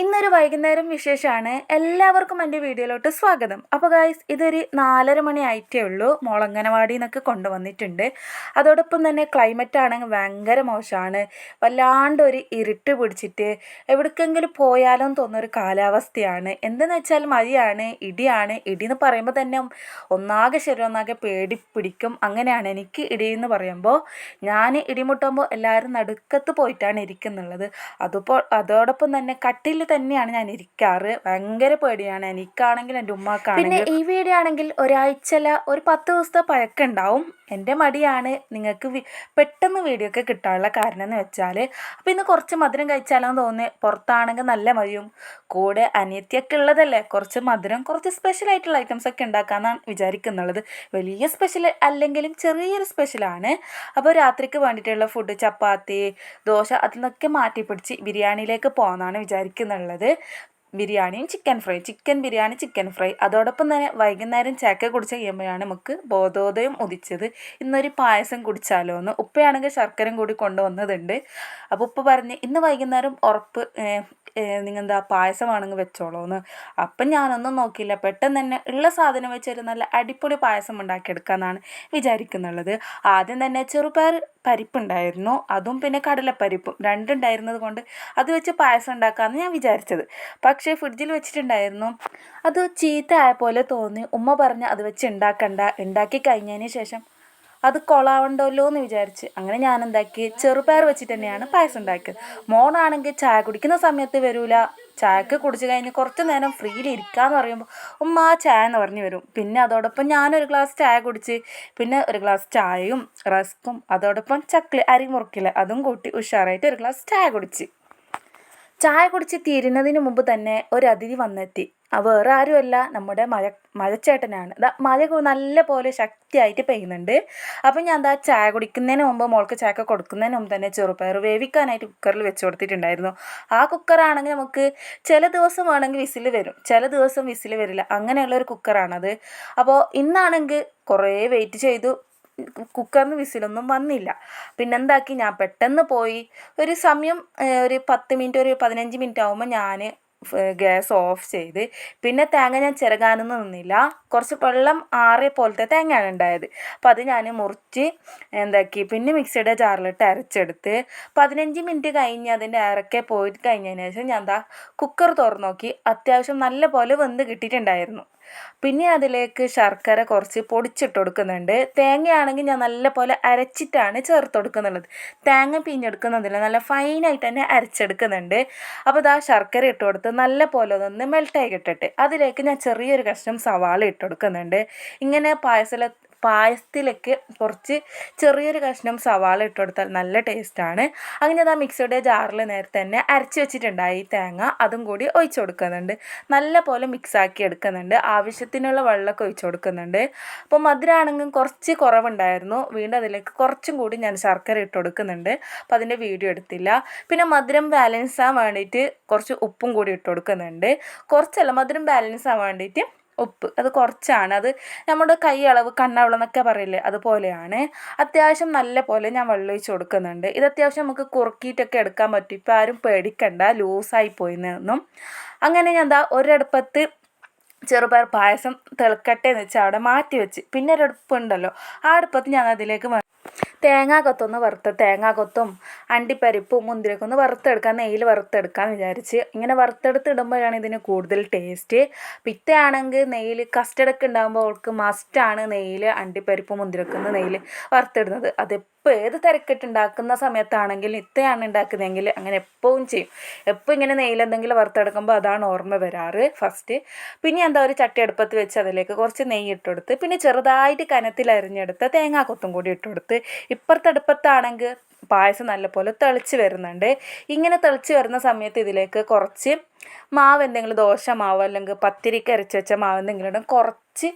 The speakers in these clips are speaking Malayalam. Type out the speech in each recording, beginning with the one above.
ഇന്നൊരു വൈകുന്നേരം വിശേഷമാണ് എല്ലാവർക്കും എന്റെ വീഡിയോയിലോട്ട് സ്വാഗതം. അപ്പോൾ ഗായ്സ് ഇതൊരു നാലര മണി ആയിട്ടേ ഉള്ളൂ. മുളങ്ങനവാടി എന്നൊക്കെ കൊണ്ടുവന്നിട്ടുണ്ട്. അതോടൊപ്പം തന്നെ ക്ലൈമറ്റ് ആണെങ്കിൽ ഭയങ്കര മോശമാണ്. വല്ലാണ്ട് ഒരു ഇരുട്ട് പിടിച്ചിട്ട് എവിടേക്കെങ്കിലും പോയാലോ തോന്നുന്നൊരു കാലാവസ്ഥയാണ്. എന്തെന്ന് വെച്ചാൽ മഴയാണ് ഇടിയാണ്. ഇടി എന്ന് പറയുമ്പോൾ തന്നെ ഒന്നാകെ ശരീരം ഒന്നാകെ പേടി പിടിക്കും. അങ്ങനെയാണ് എനിക്ക് ഇടി എന്ന് പറയുമ്പോൾ ഞാൻ ഇടിമുട്ടുമ്പോൾ എല്ലാവരും നടുക്കത്ത് പോയിട്ടാണ് ഇരിക്കുന്നുള്ളത്. അതുപോ അതോടൊപ്പം തന്നെ കട്ടിൽ തന്നെയാണ് ഞാൻ ഇരിക്കാറ്. ഭയങ്കര പേടിയാണ്. എനിക്കാണെങ്കിൽ എന്റെ ഉമ്മാക്കാണെങ്കിൽ പിന്നെ ഈ വീഡിയോ ആണെങ്കിൽ ഒരാഴ്ചല ഒരു പത്ത് ദിവസത്തെ പഴക്കമുണ്ടാവും എന്റെ മടിയാണ് നിങ്ങൾക്ക് പെട്ടെന്ന് വീഡിയോ ഒക്കെ കിട്ടാനുള്ള കാരണം എന്ന് വെച്ചാൽ അപ്പോൾ ഇന്ന് കുറച്ച് മധുരം കഴിച്ചാലോ എന്ന് തോന്നി പുറത്താണെങ്കിൽ നല്ല മതിയും. കൂടെ അനിയത്തിയൊക്കെ ഉള്ളതല്ലേ കുറച്ച് മധുരം കുറച്ച് സ്പെഷ്യൽ ആയിട്ടുള്ള ഐറ്റംസ് ഒക്കെ ഉണ്ടാക്കാമെന്നാണ് വിചാരിക്കുന്നുള്ളത്. വലിയ സ്പെഷ്യൽ അല്ലെങ്കിലും ചെറിയൊരു സ്പെഷ്യലാണ് അപ്പോൾ രാത്രിക്ക് വേണ്ടിയിട്ടുള്ള ഫുഡ് ചപ്പാത്തി ദോശ അതിൽ നിന്നൊക്കെ മാറ്റി പിടിച്ച് ബിരിയാണിയിലേക്ക് പോകാമെന്നാണ് വിചാരിക്കുന്നുള്ളത്. ബിരിയാണിയും chicken fry chicken biryani chicken fry അതോടൊപ്പം തന്നെ വൈകുന്നേരം ചാക്ക കുടിച്ച് കഴിയുമ്പോഴാണ് നമുക്ക് ബോധോദയം ഉദിച്ചത്. ഇന്നൊരു പായസം കുടിച്ചാലോ എന്ന് ഉപ്പയാണെങ്കിൽ ശർക്കരയും കൂടി കൊണ്ടുവന്നതുണ്ട്. അപ്പോൾ ഉപ്പ പറഞ്ഞ് ഇന്ന് വൈകുന്നേരം ഉറപ്പ് നിങ്ങൾ എന്താ പായസമാണെങ്കിൽ വെച്ചോളൂ എന്ന് അപ്പം ഞാനൊന്നും നോക്കിയില്ല. പെട്ടെന്ന് തന്നെ ഉള്ള സാധനം വെച്ചൊരു നല്ല അടിപൊളി പായസം ഉണ്ടാക്കിയെടുക്കാമെന്നാണ് വിചാരിക്കുന്നുള്ളത്. ആദ്യം തന്നെ ചെറുപയർ പരിപ്പുണ്ടായിരുന്നു. അതും പിന്നെ കടലപ്പരിപ്പും രണ്ടുണ്ടായിരുന്നത് കൊണ്ട് അത് വെച്ച് പായസം ഉണ്ടാക്കാമെന്ന് ഞാൻ വിചാരിച്ചത്. പക്ഷേ ഫ്രിഡ്ജിൽ വെച്ചിട്ടുണ്ടായിരുന്നു. അത് ചീത്ത ആയ പോലെ തോന്നി. ഉമ്മ പറഞ്ഞ് അത് വെച്ച് ഉണ്ടാക്കണ്ട ഉണ്ടാക്കി കഴിഞ്ഞതിന് ശേഷം അത് കൊളാവണ്ടല്ലോ എന്ന് വിചാരിച്ച് അങ്ങനെ ഞാൻ എന്താക്കി ചെറുപയർ വെച്ചിട്ട് തന്നെയാണ് പായസം ഉണ്ടാക്കിയത്. മോണാണെങ്കിൽ ചായ കുടിക്കുന്ന സമയത്ത് വരൂല. ചായക്ക് കുടിച്ച് കഴിഞ്ഞ് കുറച്ച് നേരം ഫ്രീയിൽ ഇരിക്കാന്ന് പറയുമ്പോൾ ഉമ്മ ചായ എന്ന് പറഞ്ഞു വരും. പിന്നെ അതോടൊപ്പം ഞാനൊരു ഗ്ലാസ് ചായ കുടിച്ച് പിന്നെ ഒരു ഗ്ലാസ് ചായയും റസ്ക്കും അതോടൊപ്പം ചക്ലി അരി മുറുക്കില്ല അതും കൂട്ടി ഉഷാറായിട്ട് ഒരു ഗ്ലാസ് ചായ കുടിച്ച്. ചായ കുടിച്ച് തീരുന്നതിന് മുമ്പ് തന്നെ ഒരു അതിഥി വന്നെത്തി. വേറെ ആരുമല്ല. നമ്മുടെ മഴ മഴച്ചേട്ടനാണ്. ദാ മഴ നല്ല പോലെ ശക്തിയായിട്ട് പെയ്യുന്നുണ്ട്. അപ്പം ഞാൻ എന്താ ചായ കുടിക്കുന്നതിന് മുമ്പ് മോൾക്ക് ചായക്ക് കൊടുക്കുന്നതിന് മുമ്പ് തന്നെ ചെറുപയർ വേവിക്കാനായിട്ട് കുക്കറിൽ വെച്ച് കൊടുത്തിട്ടുണ്ടായിരുന്നു. ആ കുക്കറാണെങ്കിൽ നമുക്ക് ചില ദിവസം വേണമെങ്കിൽ വിസിൽ വരും. ചില ദിവസം വിസിൽ വരില്ല. അങ്ങനെയുള്ള ഒരു കുക്കറാണത്. അപ്പോൾ ഇന്നാണെങ്കിൽ കുറേ വെയിറ്റ് ചെയ്തു. കുക്കറിന് വിസിലൊന്നും വന്നില്ല. പിന്നെന്താക്കി? ഞാൻ പെട്ടെന്ന് പോയി. ഒരു സമയം ഒരു പത്ത് മിനിറ്റ് ഒരു പതിനഞ്ച് മിനിറ്റ് ആകുമ്പോൾ ഞാൻ ഗ്യാസ് ഓഫ് ചെയ്ത്. പിന്നെ തേങ്ങ ഞാൻ ചിരകാനൊന്നും നിന്നില്ല. കുറച്ച് വെള്ളം ആറിയ പോലത്തെ തേങ്ങയാണ് ഉണ്ടായത്. അപ്പോൾ അത് ഞാൻ മുറിച്ച് എന്താക്കി പിന്നെ മിക്സിയുടെ ജാറിലിട്ട് അരച്ചെടുത്ത് പതിനഞ്ച് മിനിറ്റ് കഴിഞ്ഞ് അതിന്റെ ഇറക്കെ പോയി കഴിഞ്ഞതിന് ശേഷം ഞാൻ എന്താ കുക്കർ തുറന്നു നോക്കി. അത്യാവശ്യം നല്ല പോലെ വെന്ത് കിട്ടിയിട്ടുണ്ടായിരുന്നു. പിന്നെ അതിലേക്ക് ശർക്കര കുറച്ച് പൊടിച്ചിട്ട് കൊടുക്കുന്നുണ്ട്. തേങ്ങയാണെങ്കിൽ ഞാൻ നല്ലപോലെ അരച്ചിട്ടാണ് ചേർത്ത് കൊടുക്കുന്നുള്ളത് തേങ്ങ പിഞ്ഞെടുക്കുന്നതില്ല നല്ല ഫൈനായിട്ട് തന്നെ അരച്ചെടുക്കുന്നുണ്ട്. അപ്പോൾ ഇതാ ശർക്കര ഇട്ട് കൊടുത്ത് നല്ല പോലെ ഒന്ന് മെൽട്ടായി കിട്ടട്ടെ. അതിലേക്ക് ഞാൻ ചെറിയൊരു കഷ്ണം സവാള ഇട്ട് കൊടുക്കുന്നുണ്ട്. ഇങ്ങനെ പായസല പായസത്തിലേക്ക് കുറച്ച് ചെറിയൊരു കഷ്ണം സവാള ഇട്ട് കൊടുത്താൽ നല്ല ടേസ്റ്റാണ് അങ്ങനെ അത് ആ മിക്സിയുടെ ജാറിൽ നേരത്തെ തന്നെ അരച്ച് വെച്ചിട്ടുണ്ടായി തേങ്ങ അതും കൂടി ഒഴിച്ച് കൊടുക്കുന്നുണ്ട്. നല്ല പോലെ മിക്സാക്കി എടുക്കുന്നുണ്ട്. ആവശ്യത്തിനുള്ള വെള്ളമൊക്കെ ഒഴിച്ചു കൊടുക്കുന്നുണ്ട്. അപ്പോൾ മധുരമാണെങ്കിൽ കുറച്ച് കുറവുണ്ടായിരുന്നു. വീണ്ടും അതിലേക്ക് കുറച്ചും കൂടി ഞാൻ ശർക്കര ഇട്ട് കൊടുക്കുന്നുണ്ട്. അപ്പം അതിന്റെ വീഡിയോ എടുത്തില്ല. പിന്നെ മധുരം ബാലൻസ് ആവാൻ വേണ്ടിയിട്ട് കുറച്ച് ഉപ്പും കൂടി ഇട്ട് കൊടുക്കുന്നുണ്ട്. കുറച്ചല്ല മധുരം ബാലൻസ് ആവാൻ വേണ്ടിയിട്ട് ഉപ്പ്. അത് കുറച്ചാണ്. അത് നമ്മുടെ കൈ അളവ് കണ്ണളവ് എന്നൊക്കെ പറയില്ലേ അതുപോലെയാണ്. അത്യാവശ്യം നല്ല പോലെ ഞാൻ വെള്ളം ഒഴിച്ച് കൊടുക്കുന്നുണ്ട്. ഇത് അത്യാവശ്യം നമുക്ക് കുറുക്കിയിട്ടൊക്കെ എടുക്കാൻ പറ്റും. ഇപ്പം ആരും പേടിക്കണ്ട. ലൂസായി പോയിന്നൊന്നും അങ്ങനെ ഞാൻ എന്താ ഒരടുപ്പത്ത് ചെറുപയർ പായസം തിളക്കട്ടെ എന്ന് വെച്ചാൽ അവിടെ മാറ്റി വെച്ച്. പിന്നെ ഒരു അടുപ്പുണ്ടല്ലോ. ആ അടുപ്പത്ത് ഞാൻ അതിലേക്ക് വേ- തേങ്ങാ കൊത്തൊന്ന് വറുത്ത് തേങ്ങാ കൊത്തും അണ്ടിപ്പരിപ്പും മുന്തിരിയൊക്കെ ഒന്ന് വറുത്തെടുക്കാൻ നെയ്യിൽ വറുത്തെടുക്കാമെന്ന് വിചാരിച്ച്. ഇങ്ങനെ വറുത്തെടുത്ത് ഇടുമ്പോഴാണ് ഇതിന് കൂടുതൽ ടേസ്റ്റ്. പിറ്റയാണെങ്കിൽ നെയ്യിൽ കസ്റ്റഡൊക്കെ ഉണ്ടാകുമ്പോൾ അവൾക്ക് മസ്റ്റാണ് നെയ്യിൽ അണ്ടിപ്പരിപ്പും മുന്തിരിയൊക്കെ ഒന്ന് നെയ്യിൽ വറുത്തിടുന്നത്. അതെപ്പോൾ ഏത് തിരക്കിട്ടുണ്ടാക്കുന്ന സമയത്താണെങ്കിലും ഇത്തയാണ് ഉണ്ടാക്കുന്നതെങ്കിൽ അങ്ങനെ എപ്പോഴും ചെയ്യും. എപ്പോൾ ഇങ്ങനെ നെയ്യിലെന്തെങ്കിലും വറുത്തെടുക്കുമ്പോൾ അതാണ് ഓർമ്മ വരാറ് ഫസ്റ്റ് പിന്നെ എന്താ ഒരു ചട്ടി അടുപ്പത്ത് വെച്ച് അതിലേക്ക് കുറച്ച് നെയ്യ് ഇട്ടുകൊടുത്ത് പിന്നെ ചെറുതായിട്ട് കനത്തിൽ അരിഞ്ഞെടുത്ത് തേങ്ങാക്കൊത്തും കൂടി ഇട്ടുകൊടുത്ത് ഇപ്പുറത്തെ അടുപ്പത്താണെങ്കിൽ പായസം നല്ലപോലെ തിളച്ച് വരുന്നുണ്ട്. ഇങ്ങനെ തിളച്ച് വരുന്ന സമയത്ത് ഇതിലേക്ക് കുറച്ച് മാവ് എന്തെങ്കിലും ദോശ മാവ് അല്ലെങ്കിൽ പത്തിരിക്ക് അരച്ച് വെച്ച മാവ് എന്തെങ്കിലും ഇടും. കുറച്ച്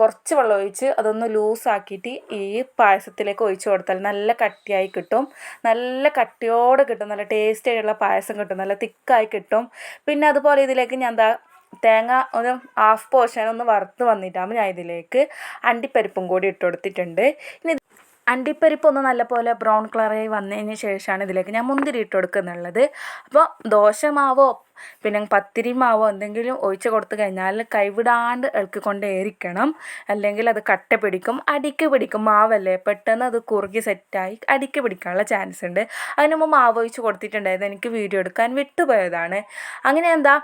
കുറച്ച് വെള്ളം ഒഴിച്ച് അതൊന്ന് ലൂസാക്കിയിട്ട് ഈ പായസത്തിലേക്ക് ഒഴിച്ച് കൊടുത്താൽ നല്ല കട്ടിയായി കിട്ടും. നല്ല കട്ടിയോടെ കിട്ടും. നല്ല ടേസ്റ്റി ആയിട്ടുള്ള പായസം കിട്ടും. നല്ല തിക്കായി കിട്ടും. പിന്നെ അതുപോലെ ഇതിലേക്ക് ഞാൻ എന്താ തേങ്ങ ഒരു ഹാഫ് പോർഷൻ ഒന്ന് വറുത്ത് വന്നിട്ടാകുമ്പോൾ ഞാൻ ഇതിലേക്ക് അണ്ടിപ്പരിപ്പും കൂടി ഇട്ട് കൊടുത്തിട്ടുണ്ട്. ഇനി അണ്ടിപ്പരിപ്പ് ഒന്ന് നല്ലപോലെ ബ്രൗൺ കളറായി വന്നതിന് ശേഷമാണ് ഇതിലേക്ക് ഞാൻ മുന്തിരി ഇട്ട് കൊടുക്കുന്നുള്ളത്. അപ്പോൾ ദോശമാവോ പിന്നെ പത്തിരി മാവോ എന്തെങ്കിലും ഒഴിച്ച് കൊടുത്തു കഴിഞ്ഞാൽ കൈവിടാണ്ട് ഇളക്കിക്കൊണ്ടേയിരിക്കണം. അല്ലെങ്കിൽ അത് കട്ട പിടിക്കും അടിക്ക് പിടിക്കും. മാവല്ലേ പെട്ടെന്ന് അത് കുറുകി സെറ്റായി അടിക്ക് പിടിക്കാനുള്ള ചാൻസ് ഉണ്ട്. അതിന് മുമ്പ് മാവ് ഒഴിച്ച് കൊടുത്തിട്ടുണ്ടായിരുന്നു. എനിക്ക് വീഡിയോ എടുക്കാൻ വിട്ടുപോയതാണ്. അങ്ങനെ എന്താ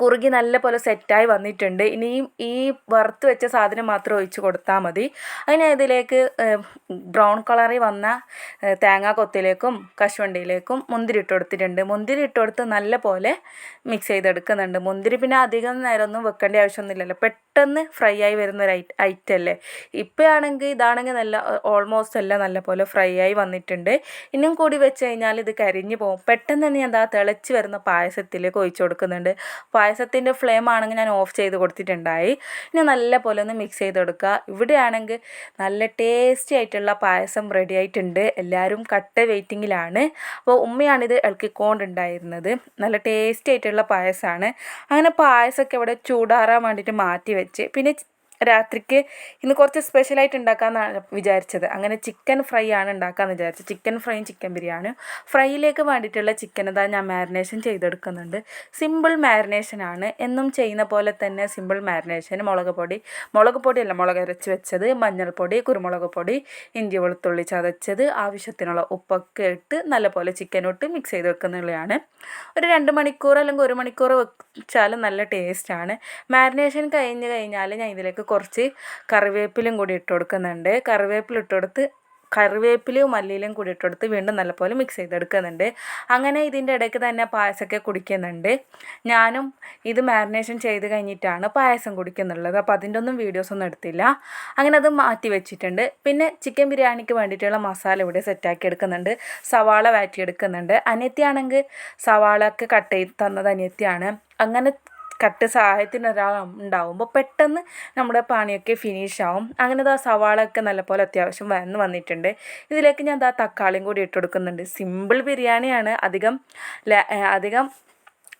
കുറുകി നല്ല പോലെ സെറ്റായി വന്നിട്ടുണ്ട്. ഇനിയും ഈ വറുത്ത് വെച്ച സാധനം മാത്രം ഒഴിച്ച് കൊടുത്താൽ മതി. അതിന് ഇതിലേക്ക് ബ്രൗൺ കളറിൽ വന്ന തേങ്ങാ കൊത്തിലേക്കും കശുവണ്ടിയിലേക്കും മുന്തിരി ഇട്ട് കൊടുത്തിട്ടുണ്ട്. മുന്തിരി ഇട്ട് കൊടുത്ത് നല്ല പോലെ മിക്സ് ചെയ്തെടുക്കുന്നുണ്ട്. മുന്തിരി പിന്നെ അധികം നേരമൊന്നും വെക്കേണ്ട ആവശ്യമൊന്നുമില്ലല്ലോ. പെട്ടെന്ന് ഫ്രൈ ആയി വരുന്ന ഒരു ഐറ്റം അല്ലേ ഇപ്പോഴാണെങ്കിൽ ഇതാണെങ്കിൽ നല്ല ഓൾമോസ്റ്റ് എല്ലാം നല്ല പോലെ ഫ്രൈ ആയി വന്നിട്ടുണ്ട്. ഇനിയും കൂടി വെച്ച് കഴിഞ്ഞാൽ ഇത് കരിഞ്ഞു പോകും. പെട്ടെന്ന് തന്നെ എന്താ തിളച്ച് വരുന്ന പായസത്തിലേക്ക് ഒഴിച്ചു കൊടുക്കുന്നുണ്ട്. പായസത്തിന്റെ ഫ്ലെയിം ആണെങ്കിൽ ഞാൻ ഓഫ് ചെയ്ത് കൊടുത്തിട്ടുണ്ടായി. ഇനി നല്ല പോലെ ഒന്ന് മിക്സ് ചെയ്ത് കൊടുക്കുക. ഇവിടെയാണെങ്കിൽ നല്ല ടേസ്റ്റി ആയിട്ടുള്ള പായസം റെഡി ആയിട്ടുണ്ട്. എല്ലാവരും കട്ട വെയിറ്റിങ്ങിലാണ് അപ്പോൾ ഉമ്മയാണിത് ഇളക്കിക്കൊണ്ടുണ്ടായിരുന്നത്. നല്ല ടേസ്റ്റി ആയിട്ടുള്ള പായസമാണ്. അങ്ങനെ പായസമൊക്കെ ഇവിടെ ചൂടാറാൻ വേണ്ടിയിട്ട് മാറ്റി വെച്ച്. പിന്നെ രാത്രിക്ക് ഇന്ന് കുറച്ച് സ്പെഷ്യലായിട്ട് ഉണ്ടാക്കാമെന്നാണ് വിചാരിച്ചത്. അങ്ങനെ ചിക്കൻ ഫ്രൈ ആണ് ഉണ്ടാക്കാമെന്ന് വിചാരിച്ചത്. ചിക്കൻ ഫ്രൈയും ചിക്കൻ ബിരിയാണിയും. ഫ്രൈയിലേക്ക് വേണ്ടിയിട്ടുള്ള ചിക്കൻ ഇതാ ഞാൻ മാരിനേഷൻ ചെയ്തെടുക്കുന്നുണ്ട്. സിമ്പിൾ മാരിനേഷൻ ആണ്. എന്നും ചെയ്യുന്ന പോലെ തന്നെ സിമ്പിൾ മാരിനേഷൻ മുളക് പൊടി മുളക് പൊടിയല്ല മുളക് അരച്ച് വെച്ചത് മഞ്ഞൾപ്പൊടി കുരുമുളക് പൊടി ഇഞ്ചി വെളുത്തുള്ളി ചതച്ചത് ആവശ്യത്തിനുള്ള ഉപ്പൊക്കെ ഇട്ട് നല്ലപോലെ ചിക്കനോട്ട് മിക്സ് ചെയ്ത് വെക്കുന്നുള്ളതാണ് ഒരു രണ്ട് മണിക്കൂർ അല്ലെങ്കിൽ ഒരു മണിക്കൂർ വെച്ചാലും നല്ല ടേസ്റ്റാണ് മാരിനേഷൻ കഴിഞ്ഞ് കഴിഞ്ഞാൽ ഞാൻ ഇതിലേക്ക് കുറച്ച് കറിവേപ്പിലയും കൂടി ഇട്ട് കൊടുക്കുന്നുണ്ട്. കറിവേപ്പില ഇട്ട് കൊടുത്ത് കറിവേപ്പിലയും മല്ലിയിലും കൂടി ഇട്ടെടുത്ത് വീണ്ടും നല്ലപോലെ മിക്സ് ചെയ്തെടുക്കുന്നുണ്ട്. അങ്ങനെ ഇതിന്റെ ഇടയ്ക്ക് തന്നെ പായസമൊക്കെ കുടിക്കുന്നുണ്ട്. ഞാനും ഇത് മാരിനേഷൻ ചെയ്ത് കഴിഞ്ഞിട്ടാണ് പായസം കുടിക്കുന്നുള്ളത്. അപ്പോൾ അതിന്റെ ഒന്നും വീഡിയോസ് ഒന്നും എടുത്തില്ല. അങ്ങനെ അത് മാറ്റി വെച്ചിട്ടുണ്ട്. പിന്നെ ചിക്കൻ ബിരിയാണിക്ക് വേണ്ടിയിട്ടുള്ള മസാല ഇവിടെ സെറ്റാക്കി എടുക്കുന്നുണ്ട്. സവാള വാറ്റിയെടുക്കുന്നുണ്ട് അനിയത്തിയാണെങ്കിൽ സവാള കട്ട് ചെയ്ത് തന്നത് അനിയത്തിയാണ്. അങ്ങനെ കട്ട് സഹായത്തിന് ഒരാൾ ഉണ്ടാവുമ്പോൾ പെട്ടെന്ന് നമ്മുടെ പണിയൊക്കെ ഫിനിഷ് ആവും. അങ്ങനെ ആ സവാളൊക്കെ നല്ലപോലെ അത്യാവശ്യം വന്ന് വന്നിട്ടുണ്ട്. ഇതിലേക്ക് ഞാൻ ദാ തക്കാളിയും കൂടി ഇട്ട് കൊടുക്കുന്നുണ്ട്. സിമ്പിൾ ബിരിയാണിയാണ്. അധികം അധികം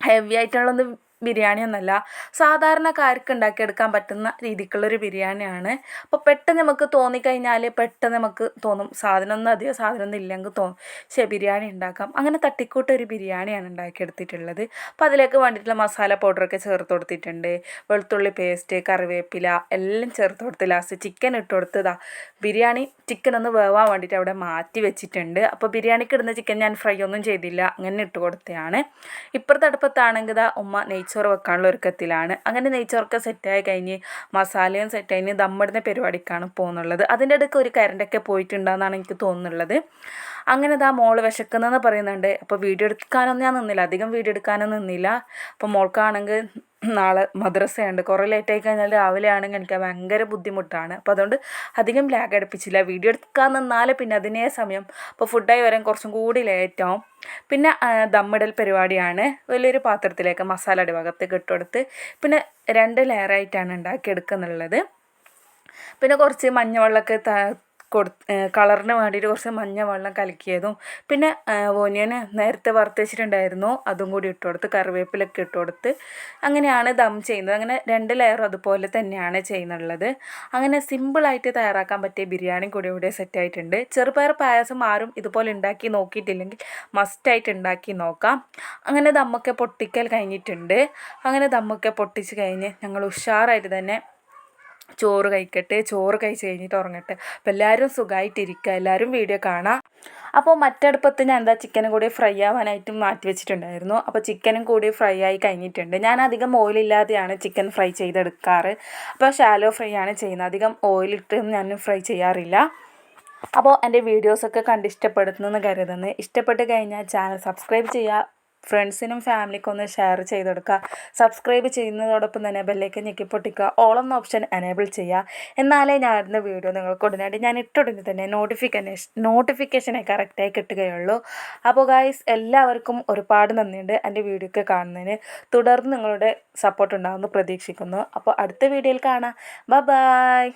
ഹെവി ആയിട്ടുള്ളൊന്നും ബിരിയാണി ഒന്നല്ല സാധാരണക്കാർക്ക് ഉണ്ടാക്കിയെടുക്കാൻ പറ്റുന്ന രീതിക്കുള്ളൊരു ബിരിയാണിയാണ്. അപ്പോൾ പെട്ടെന്ന് നമുക്ക് തോന്നിക്കഴിഞ്ഞാൽ പെട്ടെന്ന് നമുക്ക് തോന്നും സാധനമൊന്നും അധികം സാധനമൊന്നും ഇല്ലെങ്കിൽ തോന്നും പക്ഷേ ബിരിയാണി ഉണ്ടാക്കാം. അങ്ങനെ തട്ടിക്കൂട്ട് ഒരു ബിരിയാണിയാണ് ഉണ്ടാക്കിയെടുത്തിട്ടുള്ളത്. അപ്പോൾ അതിലേക്ക് വേണ്ടിയിട്ടുള്ള മസാല പൗഡറൊക്കെ ചേർത്ത് കൊടുത്തിട്ടുണ്ട്. വെളുത്തുള്ളി പേസ്റ്റ് കറിവേപ്പില എല്ലാം ചേർത്ത് കൊടുത്ത് ലാസ്റ്റ് ചിക്കൻ ഇട്ട് കൊടുത്തതാ ബിരിയാണി ചിക്കൻ ഒന്ന് വേവാൻ വേണ്ടിയിട്ട് അവിടെ മാറ്റി വെച്ചിട്ടുണ്ട്. അപ്പോൾ ബിരിയാണിക്ക് ഇടുന്ന ചിക്കൻ ഞാൻ ഫ്രൈ ഒന്നും ചെയ്തില്ല അങ്ങനെ ഇട്ട് കൊടുത്തതാണ്. ഇപ്പുറത്തെ അടുപ്പത്താണെങ്കിൽ ഉമ്മ നെയ്ച്ചോറ് വെക്കാനുള്ള ഒരുക്കത്തിലാണ്. അങ്ങനെ നെയ്ച്ചോറൊക്കെ സെറ്റായി കഴിഞ്ഞ് മസാലയും സെറ്റായി കഴിഞ്ഞ് ദമ്മിടുന്ന പരിപാടിക്കാണ് പോകുന്നുള്ളത് അതിന്റെ ഇടയ്ക്ക് ഒരു കരണ്ടൊക്കെ പോയിട്ടുണ്ടെന്നാണ് എനിക്ക് തോന്നുന്നുള്ളത്. അങ്ങനെ ഇതാ മോൾ വിശക്കുന്നതെന്ന് പറയുന്നുണ്ട്. അപ്പോൾ വീഡിയോ എടുക്കാനൊന്നും ഞാൻ നിന്നില്ല. അധികം വീഡിയോ എടുക്കാനൊന്നും നിന്നില്ല. അപ്പോൾ മോൾക്കാണെങ്കിൽ നാളെ മദ്രസയുണ്ട്. കുറേ ലേറ്റായി കഴിഞ്ഞാൽ രാവിലെ ആണെങ്കിൽ എനിക്ക് ഭയങ്കര ബുദ്ധിമുട്ടാണ്. അപ്പോൾ അതുകൊണ്ട് അധികം ലാഗ് അടുപ്പിച്ചില്ല വീഡിയോ എടുക്കാൻ നിന്നാൽ പിന്നെ അതിനേ സമയം. അപ്പോൾ ഫുഡായി വരാൻ കുറച്ചും കൂടി ലേറ്റാവും പിന്നെ ദമ്മിടൽ പരിപാടിയാണ്. വലിയൊരു പാത്രത്തിലേക്ക് മസാല അടിഭാഗത്തേക്ക് ഇട്ടുകൊടുത്ത് പിന്നെ രണ്ട് ലെയറായിട്ടാണ് ഉണ്ടാക്കിയെടുക്കുന്നുള്ളത്. പിന്നെ കുറച്ച് മഞ്ഞവെള്ളമൊക്കെ കൊടു കളറിന് വേണ്ടിയിട്ട് കുറച്ച് മഞ്ഞ വെള്ളം കലക്കിയതും പിന്നെ ഓനിയൻ നേരത്തെ വറുത്ത് വെച്ചിട്ടുണ്ടായിരുന്നു അതും കൂടി ഇട്ട് കൊടുത്ത് കറിവേപ്പിലൊക്കെ ഇട്ട് കൊടുത്ത് അങ്ങനെയാണ് ദം ചെയ്യുന്നത്. അങ്ങനെ രണ്ട് ലെയർ അതുപോലെ തന്നെയാണ് ചെയ്യുന്നുള്ളത്. അങ്ങനെ സിമ്പിളായിട്ട് തയ്യാറാക്കാൻ പറ്റിയ ബിരിയാണി കൂടി ഇവിടെ സെറ്റായിട്ടുണ്ട് ചെറുപയർ പായസം ആരും ഇതുപോലെ ഉണ്ടാക്കി നോക്കിയിട്ടില്ലെങ്കിൽ മസ്റ്റായിട്ട് ഉണ്ടാക്കി നോക്കാം. അങ്ങനെ ദമ്മൊക്കെ പൊട്ടിക്കൽ കഴിഞ്ഞിട്ടുണ്ട്. അങ്ങനെ ദമ്മൊക്കെ പൊട്ടിച്ച് കഴിഞ്ഞ് ഞങ്ങൾ ഉഷാറായിട്ട് തന്നെ ചോറ് കഴിക്കട്ടെ ചോറ് കഴിച്ച് കഴിഞ്ഞിട്ട് ഉറങ്ങട്ടെ. അപ്പോൾ എല്ലാവരും സുഖമായിട്ടിരിക്കുക എല്ലാവരും വീഡിയോ കാണാം. അപ്പോൾ മറ്റടുപ്പത്ത് ഞാൻ എന്താ ചിക്കനും കൂടി ഫ്രൈ ആവാനായിട്ട് മാറ്റി വെച്ചിട്ടുണ്ടായിരുന്നു. അപ്പോൾ ചിക്കനും കൂടി ഫ്രൈ ആയി കഴിഞ്ഞിട്ടുണ്ട്. ഞാൻ അധികം ഓയിലില്ലാതെയാണ് ചിക്കൻ ഫ്രൈ ചെയ്തെടുക്കാറ്. അപ്പോൾ ഷാലോ ഫ്രൈ ആണ് ചെയ്യുന്നത്. അധികം ഓയിലിട്ട് ഞാൻ ഫ്രൈ ചെയ്യാറില്ല. അപ്പോൾ എന്റെ വീഡിയോസൊക്കെ കണ്ട് ഇഷ്ടപ്പെടുന്നു കരുതുന്നു. ഇഷ്ടപ്പെട്ട് കഴിഞ്ഞാൽ ചാനൽ സബ്സ്ക്രൈബ് ചെയ്യുക ഫ്രണ്ട്സിനും ഫാമിലിക്കും ഒന്ന് ഷെയർ ചെയ്ത് കൊടുക്കുക. സബ്സ്ക്രൈബ് ചെയ്യുന്നതോടൊപ്പം തന്നെ ബെല്ലേക്ക് ഞെക്കി പൊട്ടിക്കുക എന്ന ഓപ്ഷൻ എനേബിൾ ചെയ്യുക. എന്നാലേ ഞാൻ ഇടുന്ന വീഡിയോ നിങ്ങൾക്ക് ഉടനടി ഞാൻ ഇട്ടുടനെ തന്നെ നോട്ടിഫിക്കേഷൻ നോട്ടിഫിക്കേഷനെ കറക്റ്റായി കിട്ടുകയുള്ളൂ. അപ്പോൾ ഗായ്സ് എല്ലാവർക്കും ഒരുപാട് നന്ദിയുണ്ട് എന്റെ വീഡിയോ ഒക്കെ കാണുന്നതിന്. തുടർന്ന് നിങ്ങളുടെ സപ്പോർട്ട് ഉണ്ടാകുമെന്ന് പ്രതീക്ഷിക്കുന്നു. അപ്പോൾ അടുത്ത വീഡിയോയിൽ കാണാം. ബ ബായ്